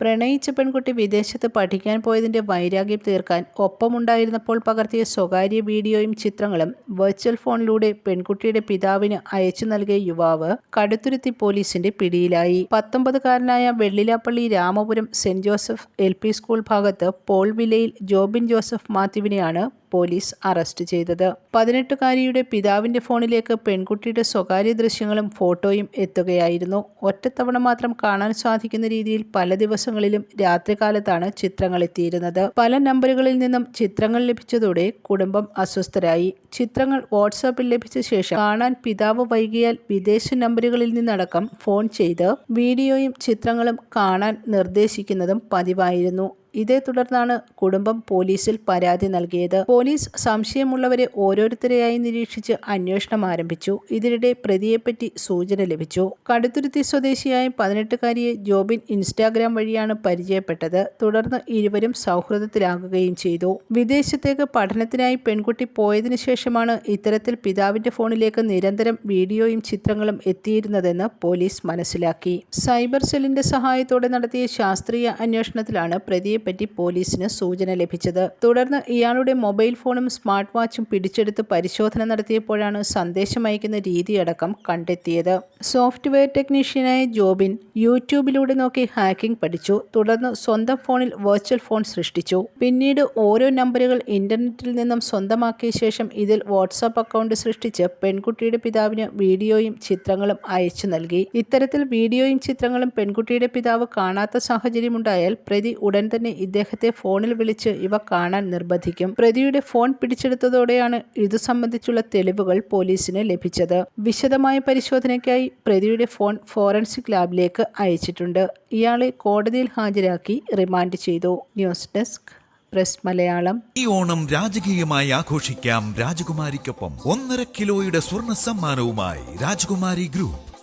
പ്രണയിച്ച പെൺകുട്ടി വിദേശത്ത് പഠിക്കാൻ പോയതിന്റെ വൈരാഗ്യം തീർക്കാൻ ഒപ്പമുണ്ടായിരുന്നപ്പോൾ പകർത്തിയ സ്വകാര്യ വീഡിയോയും ചിത്രങ്ങളും വെർച്വൽ ഫോണിലൂടെ പെൺകുട്ടിയുടെ പിതാവിന് അയച്ചു നൽകിയ യുവാവ് കടുത്തുരുത്തി പോലീസിന്റെ പിടിയിലായി. പത്തൊമ്പതുകാരനായ Vellilappally Ramapuram saint Joseph L school ഭാഗത്ത് പോൾ വിലയിൽ ജോബിൻ ജോസഫ് മാത്യുവിനെയാണ് പോലീസ് അറസ്റ്റ് ചെയ്തത്. പതിനെട്ടുകാരിയുടെ പിതാവിന്റെ ഫോണിലേക്ക് പെൺകുട്ടിയുടെ സ്വകാര്യ ദൃശ്യങ്ങളും ഫോട്ടോയും എത്തുകയായിരുന്നു. ഒറ്റത്തവണ മാത്രം കാണാൻ സാധിക്കുന്ന രീതിയിൽ പല ദിവസങ്ങളിലും രാത്രികാലത്താണ് ചിത്രങ്ങൾ എത്തിയിരുന്നത്. പല നമ്പറുകളിൽ നിന്നും ചിത്രങ്ങൾ ലഭിച്ചതോടെ കുടുംബം അസ്വസ്ഥരായി. ചിത്രങ്ങൾ വാട്സാപ്പിൽ ലഭിച്ച ശേഷം കാണാൻ പിതാവ് വൈകിയാൽ വിദേശ നമ്പറുകളിൽ നിന്നടക്കം ഫോൺ ചെയ്ത് വീഡിയോയും ചിത്രങ്ങളും കാണാൻ നിർദ്ദേശിക്കുന്നതും പതിവായിരുന്നു. ഇതേ തുടർന്നാണ് കുടുംബം പോലീസിൽ പരാതി നൽകിയത്. പോലീസ് സംശയമുള്ളവരെ ഓരോരുത്തരെയായി നിരീക്ഷിച്ച് അന്വേഷണം ആരംഭിച്ചു. ഇതിനിടെ പ്രതിയെപ്പറ്റി സൂചന ലഭിച്ചു. കടുത്തുരുത്തി സ്വദേശിയായ പതിനെട്ടുകാരിയെ ജോബിൻ ഇൻസ്റ്റാഗ്രാം വഴിയാണ് പരിചയപ്പെട്ടത്. തുടർന്ന് ഇരുവരും സൗഹൃദത്തിലാകുകയും ചെയ്തു. വിദേശത്തേക്ക് പഠനത്തിനായി പെൺകുട്ടി പോയതിനു ശേഷമാണ് ഇത്തരത്തിൽ പിതാവിന്റെ ഫോണിലേക്ക് നിരന്തരം വീഡിയോയും ചിത്രങ്ങളും എത്തിയിരുന്നതെന്ന് പോലീസ് മനസ്സിലാക്കി. സൈബർ സെല്ലിന്റെ സഹായത്തോടെ നടത്തിയ ശാസ്ത്രീയ അന്വേഷണത്തിലാണ് പ്രതിയെ പറ്റി പോലീസിന് സൂചന ലഭിച്ചത്. തുടർന്ന് ഇയാളുടെ മൊബൈൽ ഫോണും സ്മാർട്ട് വാച്ചും പിടിച്ചെടുത്ത് പരിശോധന നടത്തിയപ്പോഴാണ് സന്ദേശം അയക്കുന്ന രീതിയടക്കം കണ്ടെത്തിയത്. സോഫ്റ്റ്വെയർ ടെക്നീഷ്യനായ ജോബിൻ യൂട്യൂബിലൂടെ നോക്കി ഹാക്കിംഗ് പഠിച്ചു. തുടർന്ന് സ്വന്തം ഫോണിൽ വെർച്വൽ ഫോൺ സൃഷ്ടിച്ചു. പിന്നീട് ഓരോ നമ്പറുകൾ ഇന്റർനെറ്റിൽ നിന്നും സ്വന്തമാക്കിയ ശേഷം ഇതിൽ വാട്സാപ്പ് അക്കൗണ്ട് സൃഷ്ടിച്ച് പെൺകുട്ടിയുടെ പിതാവിന് വീഡിയോയും ചിത്രങ്ങളും അയച്ചു നൽകി. ഇത്തരത്തിൽ വീഡിയോയും ചിത്രങ്ങളും പെൺകുട്ടിയുടെ പിതാവ് കാണാത്ത സാഹചര്യമുണ്ടായാൽ പ്രതി ഉടൻ തന്നെ ഇദ്ദേഹത്തെ ഫോണിൽ വിളിച്ച് ഇവ കാണാൻ നിർബന്ധിക്കും. പ്രതിയുടെ ഫോൺ പിടിച്ചെടുത്തതോടെയാണ് ഇതു സംബന്ധിച്ചുള്ള തെളിവുകൾ പോലീസിന് ലഭിച്ചത്. വിശദമായ പരിശോധനയ്ക്കായി പ്രതിയുടെ ഫോൺ ഫോറൻസിക് ലാബിലേക്ക് അയച്ചിട്ടുണ്ട്. ഇയാളെ കോടതിയിൽ ഹാജരാക്കി റിമാൻഡ് ചെയ്തു. News desk press Malayalam. ഈ ഓണം രാജകീയമായി ആഘോഷിക്കാം രാജകുമാരിക്കൊപ്പം. ഒന്നര കിലോയുടെ സ്വർണ സമ്മാനവുമായി Rajakumari group.